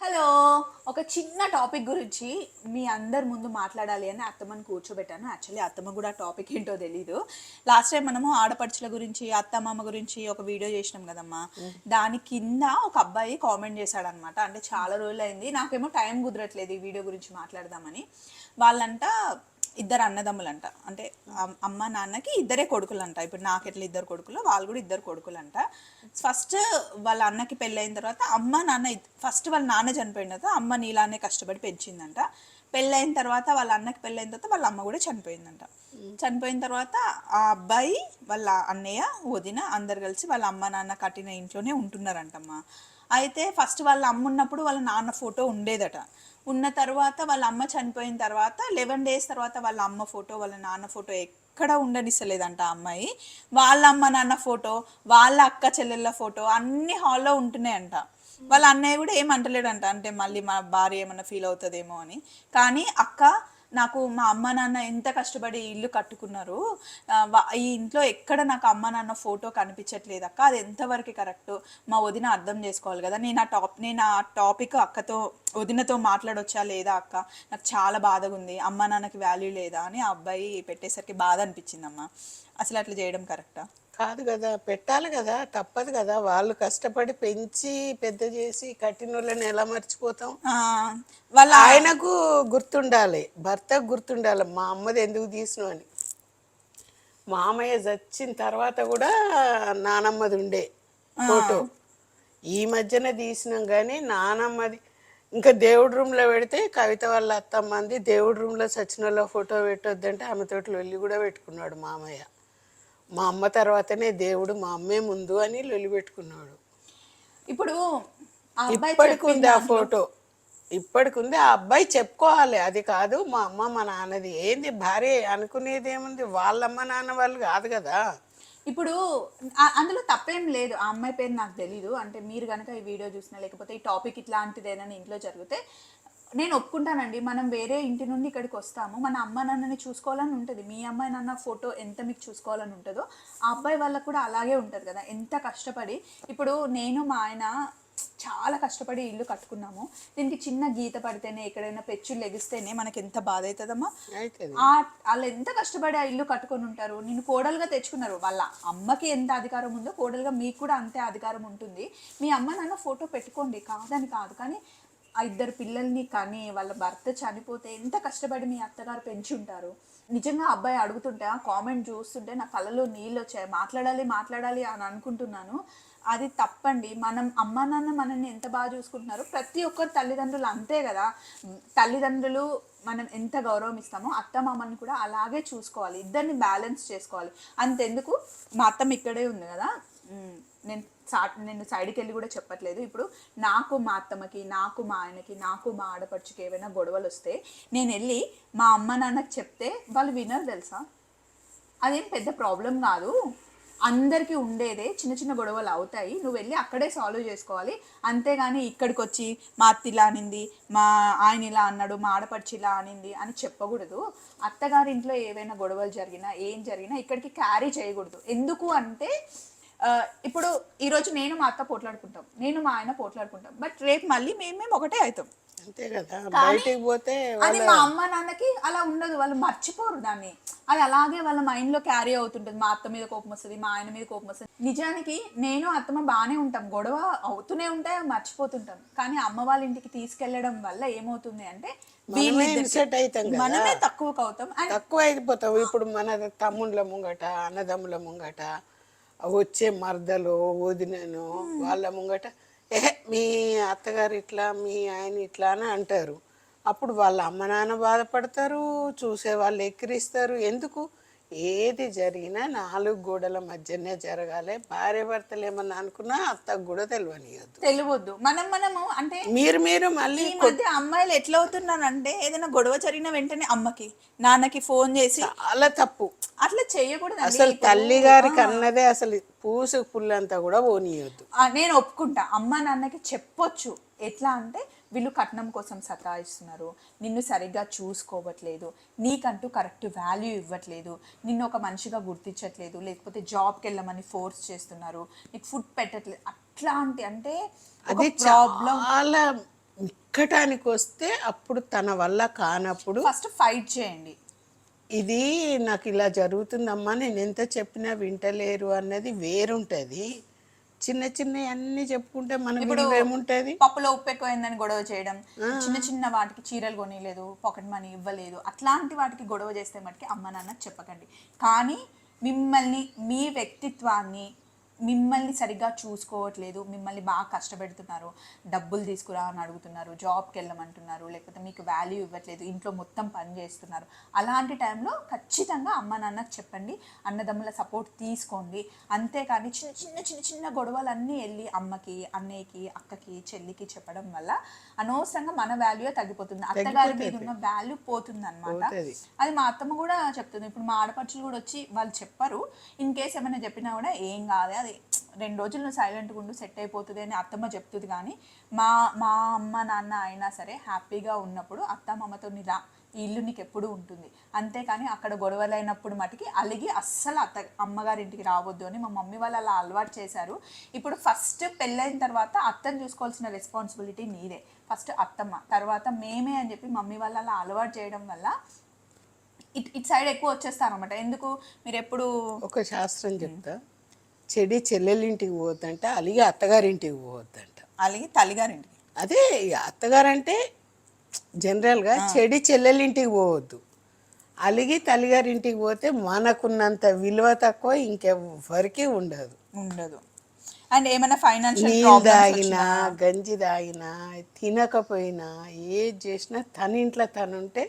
Hello. ఒక చిన్న topic గురించి మీ అందరి ముందు మాట్లాడాలి అని అత్తమ్మని కూర్చోబెట్టాను. యాక్చువల్లీ అత్తమ్మ కూడా టాపిక్ ఏంటో తెలీదు. లాస్ట్ టైం మనము ఆడపడుచుల గురించి అత్తమామ గురించి ఒక వీడియో చేసినాం కదమ్మా. దాని కింద ఒక అబ్బాయి కామెంట్ చేశాడు అనమాట అంటే చాలా రోజులు అయింది నాకేమో టైం కుదరట్లేదు ఈ వీడియో గురించి మాట్లాడదామని. వాళ్ళంట ఇద్దరు అన్నదమ్ములంట. అంటే అమ్- అమ్మ నాన్నకి ఇద్దరే కొడుకులంట. ఇప్పుడు నాకు ఎట్లా ఇద్దరు కొడుకులు వాళ్ళు కూడా ఇద్దరు కొడుకులంట. ఫస్ట్ వాళ్ళ అన్నకి పెళ్ళైన తర్వాత అమ్మ నాన్న ఫస్ట్ వాళ్ళ నాన్న చనిపోయిన తర్వాత అమ్మ నీలానే కష్టపడి పెంచిందంట. పెళ్ళైన తర్వాత వాళ్ళ అన్నకి పెళ్ళైన తర్వాత వాళ్ళ అమ్మ కూడా చనిపోయిందంట. చనిపోయిన తర్వాత ఆ అబ్బాయి వాళ్ళ అన్నయ్య వదిన అందరు కలిసి వాళ్ళ అమ్మ నాన్న కట్టిన ఇంట్లోనే ఉంటున్నారంటమ్మా. అయితే ఫస్ట్ వాళ్ళ అమ్మ ఉన్నప్పుడు వాళ్ళ నాన్న ఫోటో ఉండేదట. ఉన్న తర్వాత వాళ్ళ అమ్మ చనిపోయిన తర్వాత లెవెన్ డేస్ తర్వాత వాళ్ళ అమ్మ ఫోటో వాళ్ళ నాన్న ఫోటో ఎక్కడ ఉండనిస్తలేదంట ఆ అమ్మాయి. వాళ్ళ అమ్మ నాన్న ఫోటో వాళ్ళ అక్క చెల్లెళ్ళ ఫోటో అన్ని హాల్లో ఉంటున్నాయంట. వాళ్ళ అన్నయ్య కూడా ఏం అంటలేడంట. అంటే మళ్ళీ మా భార్య ఏమన్నా ఫీల్ అవుతుందేమో అని. కానీ అక్క నాకు మా అమ్మ నాన్న ఎంత కష్టపడి ఇల్లు కట్టుకున్నారు ఈ ఇంట్లో ఎక్కడ నాకు అమ్మ నాన్న ఫోటో కనిపించట్లేదు అక్క అది ఎంతవరకు కరెక్ట్ మా వదిన అర్థం చేసుకోవాలి కదా. నేను ఆ టాప్ నేను ఆ టాపిక్ అక్కతో వదినతో మాట్లాడొచ్చా లేదా అక్క? నాకు చాలా బాధగా ఉంది అమ్మ నాన్నకి వాల్యూ లేదా అని ఆ అబ్బాయి పెట్టేసరికి బాధ అనిపించిందమ్మా. అసలు అట్లా చేయడం కరెక్టా? కాదు కదా పెట్టాలి కదా తప్పదు కదా. వాళ్ళు కష్టపడి పెంచి పెద్ద చేసి కట్టిన వాళ్ళని ఎలా మర్చిపోతాం? వాళ్ళ ఆయనకు గుర్తుండాలి. భర్తకు గుర్తుండాలి. మా అమ్మది ఎందుకు తీసినావు అని. మామయ్య చచ్చిన తర్వాత కూడా నానమ్మది ఉండే ఫోటో. ఈ మధ్యన తీసినాం కానీ నానమ్మది ఇంకా దేవుడి రూమ్లో పెడితే కవిత వాళ్ళ అత్తమ్మంది దేవుడి రూమ్లో సచిన వాళ్ళ ఫోటో పెట్టొద్దంటే ఆమెతోటి లొల్లి కూడా పెట్టుకున్నాడు మామయ్య. మా అమ్మ తర్వాతనే దేవుడు మా అమ్మే ముందు అని లొల్లి పెట్టుకున్నాడు. ఇప్పుడు ఆ అబ్బాయి ఇప్పటికి ఉంది ఆ ఫోటో. ఇప్పటికి ఉంది. ఆ అబ్బాయి చెప్పుకోవాలి. అది కాదు మా అమ్మ మా నాన్నది. ఏంది భార్య అనుకునేది ఏముంది? వాళ్ళమ్మ నాన్న వాళ్ళు కాదు కదా. ఇప్పుడు అందులో తప్పేం లేదు. ఆ అమ్మాయి పేరు నాకు తెలీదు. అంటే మీరు కనుక ఈ వీడియో చూసినా లేకపోతే ఈ టాపిక్ ఇట్లాంటిది ఏదైనా ఇంట్లో జరిగితే నేను ఒప్పుకుంటానండి. మనం వేరే ఇంటి నుండి ఇక్కడికి వస్తాము. మన అమ్మ నాన్నని చూసుకోవాలని ఉంటుంది. మీ అమ్మాయి నాన్న ఫోటో ఎంత మీకు చూసుకోవాలని ఉంటుందో ఆ అబ్బాయి వాళ్ళకు కూడా అలాగే ఉంటుంది కదా. ఎంత కష్టపడి ఇప్పుడు నేను మా ఆయన చాలా కష్టపడి ఇల్లు కట్టుకున్నాము. దీనికి చిన్న గీత పడితేనే ఎక్కడైనా పెచ్చులు లెగిస్తేనే మనకి ఎంత బాధ అవుతుందమ్మా వాళ్ళు ఎంత కష్టపడి ఆ ఇల్లు కట్టుకొని ఉంటారు? నేను కోడలుగా తెచ్చుకున్నారు. వాళ్ళ అమ్మకి ఎంత అధికారం ఉందో కోడలుగా మీకు కూడా అంతే అధికారం ఉంటుంది. మీ అమ్మ నాన్న ఫోటో పెట్టుకోండి. కాదని కాదు. కానీ ఆ ఇద్దరు పిల్లల్ని కానీ వాళ్ళ భర్త చనిపోతే ఎంత కష్టపడి మీ అత్తగారు పెంచి ఉంటారు నిజంగా అబ్బాయి అడుగుతుంటే ఆ కామెంట్ చూస్తుంటే నా కళ్ళలో నీళ్ళు వచ్చాయి. మాట్లాడాలి మాట్లాడాలి అని అనుకుంటున్నాను. అది తప్పండి. మనం అమ్మ నాన్న మనల్ని ఎంత బాగా చూసుకుంటున్నారో ప్రతి ఒక్కరు తల్లిదండ్రులు అంతే కదా. తల్లిదండ్రులు మనం ఎంత గౌరవం ఇస్తామో అత్త మామని కూడా అలాగే చూసుకోవాలి. ఇద్దరిని బ్యాలెన్స్ చేసుకోవాలి. అంతెందుకు? మా అత్తమ్మ ఇక్కడే ఉంది కదా. నేను నేను సైడ్కి వెళ్ళి కూడా చెప్పట్లేదు. ఇప్పుడు నాకు మా అత్తమ్మకి నాకు మా ఆయనకి నాకు మా ఆడపడుచుకి ఏవైనా గొడవలు వస్తే నేను వెళ్ళి మా అమ్మ నాన్నకి చెప్తే వాళ్ళు వినరు తెలుసా? అదేం పెద్ద ప్రాబ్లం కాదు. అందరికీ ఉండేదే చిన్న చిన్న గొడవలు అవుతాయి. నువ్వు వెళ్ళి అక్కడే సాల్వ్ చేసుకోవాలి. అంతేగాని ఇక్కడికి వచ్చి మా అత్త ఇలా అనింది మా ఆయన ఇలా అన్నాడు మా ఆడపడిచి ఇలా అనింది అని చెప్పకూడదు. అత్తగారి ఇంట్లో ఏవైనా గొడవలు జరిగినా ఏం జరిగినా ఇక్కడికి క్యారీ చేయకూడదు. ఎందుకు అంటే ఇప్పుడు ఈరోజు నేను మా అత్త పోట్లాడుకుంటాం. నేను మా ఆయన పోట్లాడుకుంటాం. బట్ రేపు మళ్ళీ మేము మేము ఒకటే అవుతాం. అంతే కదా బయటికి పోతే అది మా అమ్మ నాన్నకి అలా ఉండదు. వాళ్ళు మర్చిపోరు దాన్ని. అది అలాగే వాళ్ళ మైండ్లో క్యారీ అవుతుంటుంది. మా అత్త మీద కోపం వస్తుంది మా ఆయన మీద కోపం వస్తుంది. నిజానికి నేను అత్తమ్మ బాగానే ఉంటాం. గొడవ అవుతూనే ఉంటాయి మర్చిపోతుంటాం. కానీ అమ్మ వాళ్ళ ఇంటికి తీసుకెళ్ళడం వల్ల ఏమవుతుంది అంటే మనమే తక్కువకు అవుతాం. తక్కువ అయిపోతావు ఇప్పుడు మన తమ్ముళ్ళ ముంగట అన్నదమ్ముల ముంగట వచ్చే మరదలు వదినను వాళ్ళ ముంగట ఏహే మీ అత్తగారు ఇట్లా మీ ఆయన ఇట్లా అని అంటారు. అప్పుడు వాళ్ళ అమ్మ నాన్న బాధపడతారు చూసే వాళ్ళు ఎక్కిరిస్తారు. ఎందుకు? ఏది జరిగినా నాలుగు గోడల మధ్యనే జరగాలి. భార్య భర్తలు ఏమన్నా అనుకున్నా అత్తకు కూడా తెలియనియద్దు తెలియవద్దు మనం మనము అంటే మీరు మీరు మళ్ళీ ఈ మధ్య అమ్మాయిలు ఎట్లా అవుతున్నారంటే ఏదైనా గొడవ జరిగిన వెంటనే అమ్మకి నాన్నకి ఫోన్ చేసి చాలా తప్పు. అట్లా చేయకూడదు అసలు తల్లి గారికి అన్నదే అసలు పూసు పుల్లంతా కూడా పోనీయొద్దు. నేను ఒప్పుకుంటా. అమ్మ నాన్నకి చెప్పొచ్చు. ఎట్లా అంటే వీళ్ళు కట్నం కోసం సతాయిస్తున్నారు. నిన్ను సరిగ్గా చూసుకోవట్లేదు. నీకంటూ కరెక్ట్ వాల్యూ ఇవ్వట్లేదు. నిన్ను ఒక మనిషిగా గుర్తించట్లేదు. లేకపోతే జాబ్కి వెళ్ళమని ఫోర్స్ చేస్తున్నారు. నీకు ఫుడ్ పెట్టట్లేదు. అట్లాంటి అంటే అది ప్రాబ్లం. చాలా ఇక్కటానికి వస్తే అప్పుడు తన వల్ల కానప్పుడు ఫస్ట్ ఫైట్ చేయండి. ఇది నాకు ఇలా జరుగుతుందమ్మా. నేను ఎంత చెప్పినా వింటలేరు అన్నది వేరుంటది. చిన్న చిన్న అన్ని చెప్పుకుంటే మన విలువ ఏముంటది పప్పులో ఉప్పు ఎక్కువైందని గొడవ చేయడం చిన్న చిన్న వాటికి చీరలు కొనిలేదు పాకెట్ మనీ ఇవ్వలేదు అట్లాంటి వాటికి గొడవ చేస్తే మటుకి అమ్మ నాన్న చెప్పకండి. కానీ మిమ్మల్ని మీ వ్యక్తిత్వాన్ని మిమ్మల్ని సరిగ్గా చూసుకోవట్లేదు మిమ్మల్ని బాగా కష్టపెడుతున్నారు డబ్బులు తీసుకురా అని అడుగుతున్నారు జాబ్కి వెళ్ళమంటున్నారు లేకపోతే మీకు వాల్యూ ఇవ్వట్లేదు ఇంట్లో మొత్తం పని చేస్తున్నారు. అలాంటి టైంలో ఖచ్చితంగా అమ్మ నాన్నకి చెప్పండి అన్నదమ్ముల సపోర్ట్ తీసుకోండి. అంతేకాని చిన్న చిన్న చిన్న చిన్న గొడవలన్నీ వెళ్ళి అమ్మకి అన్నయ్యకి అక్కకి చెల్లికి చెప్పడం వల్ల అనవసరంగా మన వాల్యూ తగ్గిపోతుంది. అత్తగారి మీద ఉన్న వాల్యూ పోతుంది. అనమాట. అది మా అత్తమ్మ కూడా చెప్తుంది. ఇప్పుడు మా ఆడపడుచులు కూడా వచ్చి వాళ్ళు చెప్పరు. ఇన్ కేస్ ఏమైనా చెప్పినా కూడా ఏం కాదు అది రెండు రోజులు నువ్వు సైలెంట్గా ఉండు సెట్ అయిపోతుంది అని అత్తమ్మ చెప్తుంది కానీ మా మా అమ్మ నాన్న అయినా సరే హ్యాపీగా ఉన్నప్పుడు అత్తమ్మతో నీ రా ఈ ఇల్లు నీకు ఎప్పుడు ఉంటుంది. అంతేకాని అక్కడ గొడవలైనప్పుడు మటుకి అలిగి అస్సలు అత్త అమ్మగారింటికి రావద్దు అని మా మమ్మీ వాళ్ళు అలా అలవాటు చేశారు. ఇప్పుడు ఫస్ట్ పెళ్ళైన తర్వాత అత్తని చూసుకోవాల్సిన రెస్పాన్సిబిలిటీ నీదే. ఫస్ట్ అత్తమ్మ తర్వాత మేమే అని చెప్పి మమ్మీ వాళ్ళు అలా అలవాటు చేయడం వల్ల ఇట్ ఇట్ సైడ్ ఎక్కువ వచ్చేస్తాను అనమాట ఎందుకు? మీరు ఎప్పుడు ఒక శాస్త్రం చెప్తా. చెడి చెల్లెలింటికి పోవద్దంట అలిగి అత్తగారింటికి పోవద్దంట. అలిగి తల్లిగారింటికి. అదే ఇక అత్తగారంటే జనరల్గా చెడి చెల్లెలింటికి పోవద్దు. అలిగి తల్లిగారింటికి పోతే మనకున్నంత విలువ తక్కువ ఇంకెవ్వరికి ఉండదు. ఉండదు. అండ్ ఏమైనా ఫైనాన్షియల్ నీళ్ళు తాగినా గంజి తాగినా తినకపోయినా ఏది చేసినా తన ఇంట్లో తనుంటే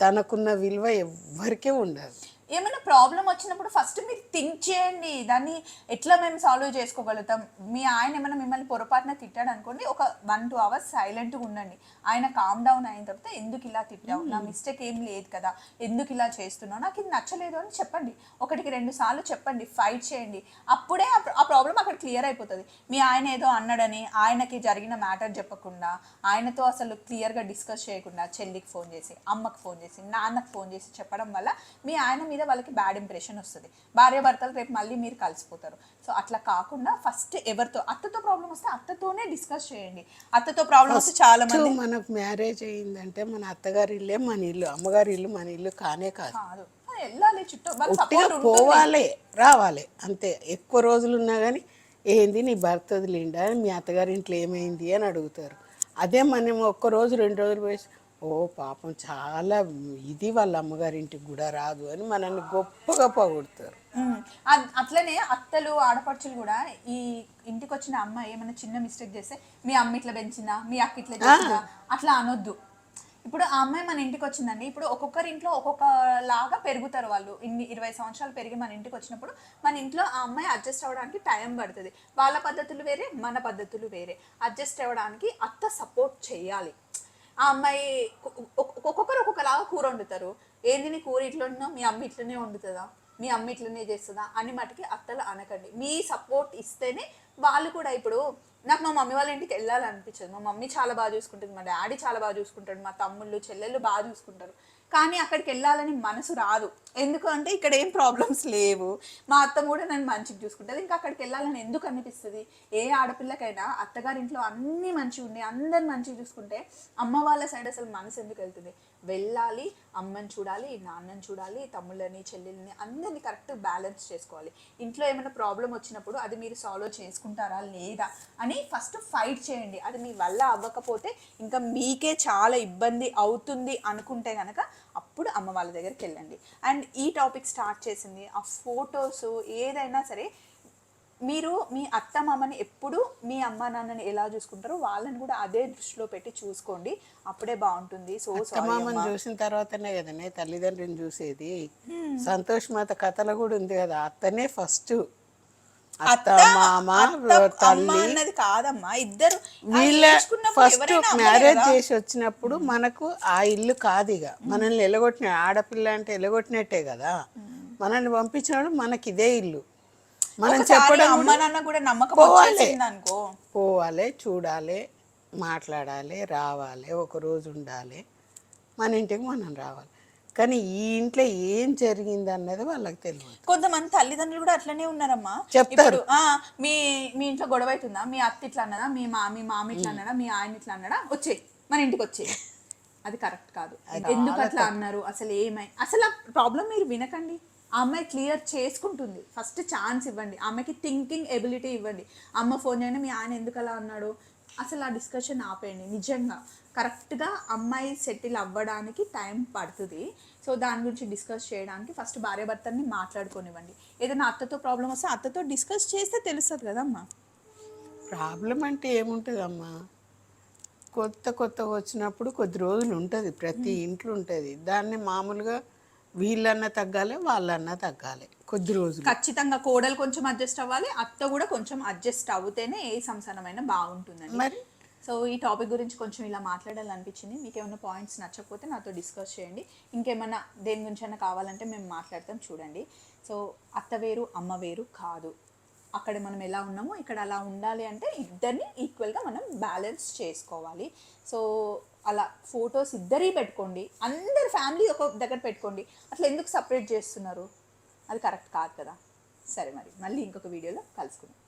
తనకున్న విలువ ఎవ్వరికీ ఉండదు. ఏమైనా ప్రాబ్లం వచ్చినప్పుడు ఫస్ట్ మీరు థింక్ చేయండి దాన్ని ఎట్లా మేము సాల్వ్ చేసుకోగలుగుతాం? మీ ఆయన ఏమైనా మిమ్మల్ని పొరపాటున తిట్టాడు అనుకోండి ఒక వన్ టూ అవర్స్ సైలెంట్గా ఉండండి. ఆయన కామ్ డౌన్ అయిన తర్వాత ఎందుకు ఇలా తిట్టావు? నా మిస్టేక్ ఏం లేదు కదా ఎందుకు ఇలా చేస్తున్నావు? నాకు ఇది నచ్చలేదు అని చెప్పండి. ఒకటికి రెండు సార్లు చెప్పండి ఫైట్ చేయండి. అప్పుడే ఆ ప్ర- ఆ ప్రాబ్లం అక్కడ క్లియర్ అయిపోతుంది. మీ ఆయన ఏదో అన్నాడని ఆయనకి జరిగిన మ్యాటర్ చెప్పకుండా ఆయనతో అసలు క్లియర్గా డిస్కస్ చేయకుండా చెల్లికి ఫోన్ చేసి అమ్మకి ఫోన్ చేసి నాన్నకి ఫోన్ చేసి చెప్పడం వల్ల మీ ఆయన మీద వాళ్ళకి బ్యాడ్ ఇంప్రెషన్ వస్తుంది. భార్య భర్తలు రేపు మళ్ళీ మీరు కలిసిపోతారు. సో అట్లా కాకుండా ఫస్ట్ ఎవరితో అత్తతో ప్రాబ్లం వస్తే అత్తతోనే డిస్కస్ చేయండి. అత్తతో ప్రాబ్లం వస్తే చాలా మంది మనకు మ్యారేజ్ అయ్యిందంటే మన అత్తగారి ఇల్లే మన ఇల్లు అమ్మగారి ఇల్లు మన ఇల్లు కానే కాదు. వెళ్ళాలి చుట్టూ. పోవాలి రావాలి. అంతే. ఎక్కువ రోజులు ఉన్నా కానీ ఏంది నీ భర్త వదిలిండా? మీ అత్తగారి ఇంట్లో ఏమైంది? అని అడుగుతారు. అదే మనం ఒక్క రోజు రెండు రోజులు పోయి ఓ పాపం చాలా ఇది వాళ్ళ అమ్మగారింటికి కూడా రాదు అని మనల్ని గొప్పగా పొగుడతారు. అట్లనే అత్తలు ఆడపడుచులు కూడా ఈ ఇంటికి వచ్చిన అమ్మ ఏమైనా చిన్న మిస్టేక్ చేస్తే మీ అమ్మ ఇట్లా పెంచిందా మీ అక్క ఇట్లా చేసిందా అట్లా అనొద్దు. ఇప్పుడు ఆ అమ్మాయి మన ఇంటికి వచ్చిందండి. ఇప్పుడు ఒక్కొక్కరి ఇంట్లో ఒక్కొక్క లాగా పెరుగుతారు వాళ్ళు. ఇన్ని ఇరవై సంవత్సరాలు పెరిగి మన ఇంటికి వచ్చినప్పుడు మన ఇంట్లో ఆ అమ్మాయి అడ్జస్ట్ అవ్వడానికి టైం పడుతుంది. వాళ్ళ పద్ధతులు వేరే మన పద్ధతులు వేరే. అడ్జస్ట్ అవ్వడానికి అత్త సపోర్ట్ చేయాలి. ఆ అమ్మాయి ఒక్కొక్కరు ఒక్కొక్కలాగా కూర వండుతారు ఏంది నీ కూర ఇట్లా వండినా మీ అమ్మ ఇట్లనే వండుతుందా? మీ అమ్మ ఇట్లనే చేస్తుందా? అని మటుకి అత్తలు అనకండి. మీ సపోర్ట్ ఇస్తేనే వాళ్ళు కూడా ఇప్పుడు నాకు మా మమ్మీ వాళ్ళ ఇంటికి వెళ్ళాలనిపించదు. మా మమ్మీ చాలా బాగా చూసుకుంటుంది. మా డాడీ చాలా బాగా చూసుకుంటాడు. మా తమ్ముళ్ళు చెల్లెళ్ళు బాగా చూసుకుంటారు. కానీ అక్కడికి వెళ్ళాలని మనసు రాదు. ఎందుకు అంటే ఇక్కడ ఏం ప్రాబ్లమ్స్ లేవు. మా అత్త కూడా నన్ను మంచిగా చూసుకుంటుంది. ఇంకా అక్కడికి వెళ్ళాలని ఎందుకు అనిపిస్తుంది? ఏ ఆడపిల్లకైనా అత్తగారింట్లో అన్నీ మంచిగా ఉన్నాయి అందరు మంచిగా చూసుకుంటే అమ్మ వాళ్ళ సైడ్ అసలు మనసు ఎందుకు వెళ్తుంది? వెళ్ళాలి అమ్మని చూడాలి నాన్నని చూడాలి తమ్ముళ్ళని చెల్లెల్ని అందరినీ కరెక్ట్ బ్యాలెన్స్ చేసుకోవాలి. ఇంట్లో ఏమైనా ప్రాబ్లం వచ్చినప్పుడు అది మీరు సాల్వ్ చేసుకుంటారా లేదా అని ఫస్ట్ ఫైట్ చేయండి. అది మీ వల్ల అవ్వకపోతే ఇంకా మీకే చాలా ఇబ్బంది అవుతుంది అనుకుంటే కనుక అప్పుడు అమ్మ వాళ్ళ దగ్గరికి వెళ్ళండి. అండ్ ఈ టాపిక్ స్టార్ట్ చేసింది ఆ ఫొటోస్ ఏదైనా సరే మీరు మీ అత్త మామని ఎప్పుడు మీ అమ్మ నాన్నని ఎలా చూసుకుంటారో వాళ్ళని కూడా అదే దృష్టిలో పెట్టి చూసుకోండి. అప్పుడే బాగుంటుంది. సో మామని చూసిన తర్వాతనే కదనే తల్లిదండ్రిని చూసేది. సంతోష్ మాత కథలో కూడా ఉంది కదా అత్తనే ఫస్ట్ అత్త మామ తల్లి. అన్నది కాదమ్మా ఇద్దరు. వీళ్ళ ఫస్ట్ మ్యారేజ్. చేసి వచ్చినప్పుడు మనకు ఆ ఇల్లు కాదు ఇక. మనల్ని ఎలగొట్టిన ఆడపిల్ల అంటే ఎలగొట్టినట్టే కదా. మనల్ని పంపించినప్పుడు మనకి ఇదే ఇల్లు. మనం చెప్పడం అమ్మ నాన్న కూడా నమ్మకం పోవాలి. పోవాలి చూడాలి మాట్లాడాలి రావాలి ఒక రోజు ఉండాలి. మన ఇంటికి మనం రావాలి. కానీ ఈ ఇంట్లో ఏం జరిగింది అన్నది వాళ్ళకి తెలియదు కొంతమంది తల్లిదండ్రులు కూడా అట్లనే ఉన్నారమ్మా. చెప్తారు. మీ మీ ఇంట్లో గొడవ అవుతుందా? మీ అత్త ఇట్లా అన్నదా? మీ మా మీ మామ ఇట్లా అన్నదా? మీ ఆయన ఇట్లా అన్నడా వచ్చే మన ఇంటికి వచ్చే అది కరెక్ట్ కాదు. ఎందుకు అట్లా అన్నారు? అసలు ఏమై అసలు ఆ ప్రాబ్లం మీరు వినకండి. ఆ అమ్మాయి క్లియర్ చేసుకుంటుంది. ఫస్ట్ ఛాన్స్ ఇవ్వండి. ఆమెకి థింకింగ్ ఎబిలిటీ ఇవ్వండి. అమ్మ ఫోన్ చేయండి మీ ఆయన ఎందుకు అలా అన్నాడు? అసలు ఆ డిస్కషన్ ఆపేయండి. నిజంగా కరెక్ట్గా అమ్మాయి సెటిల్ అవ్వడానికి టైం పడుతుంది. సో దాని గురించి డిస్కస్ చేయడానికి ఫస్ట్ భార్యాభర్తల్ని మాట్లాడుకోనివ్వండి. ఏదైనా అత్తతో ప్రాబ్లం వస్తే అత్తతో డిస్కస్ చేస్తే తెలుస్తుంది కదమ్మా. ప్రాబ్లం అంటే ఏముంటుందమ్మా? కొత్త కొత్తగా వచ్చినప్పుడు కొద్ది రోజులు ఉంటుంది ప్రతి ఇంట్లో ఉంటుంది. దాన్ని మామూలుగా వీళ్ళన్నా తగ్గాలి వాళ్ళన్నా తగ్గాలి. కొద్ది రోజులు. ఖచ్చితంగా కోడలు కొంచెం అడ్జస్ట్ అవ్వాలి అత్త కూడా కొంచెం అడ్జస్ట్ అవుతేనే ఏ సంసారమైనా బాగుంటుందండి. మరి? సో ఈ టాపిక్ గురించి కొంచెం ఇలా మాట్లాడాలనిపించింది. మీకు ఏమైనా పాయింట్స్ నచ్చకపోతే నాతో డిస్కస్ చేయండి. ఇంకేమైనా దేని గురించి అయినా కావాలంటే మేము మాట్లాడతాం చూడండి. సో అత్త వేరు అమ్మ వేరు కాదు. అక్కడ మనం ఎలా ఉన్నామో ఇక్కడ అలా ఉండాలి అంటే ఇద్దరిని ఈక్వల్గా మనం బ్యాలెన్స్ చేసుకోవాలి. సో అలా ఫొటోస్ ఇద్దరి పెట్టుకోండి. అందరి ఫ్యామిలీ ఒక దగ్గర పెట్టుకోండి. అట్లా ఎందుకు సపరేట్ చేస్తున్నారు? అది కరెక్ట్ కాదు కదా? సరే మరి మళ్ళీ ఇంకొక వీడియోలో కలుసుకుందాం.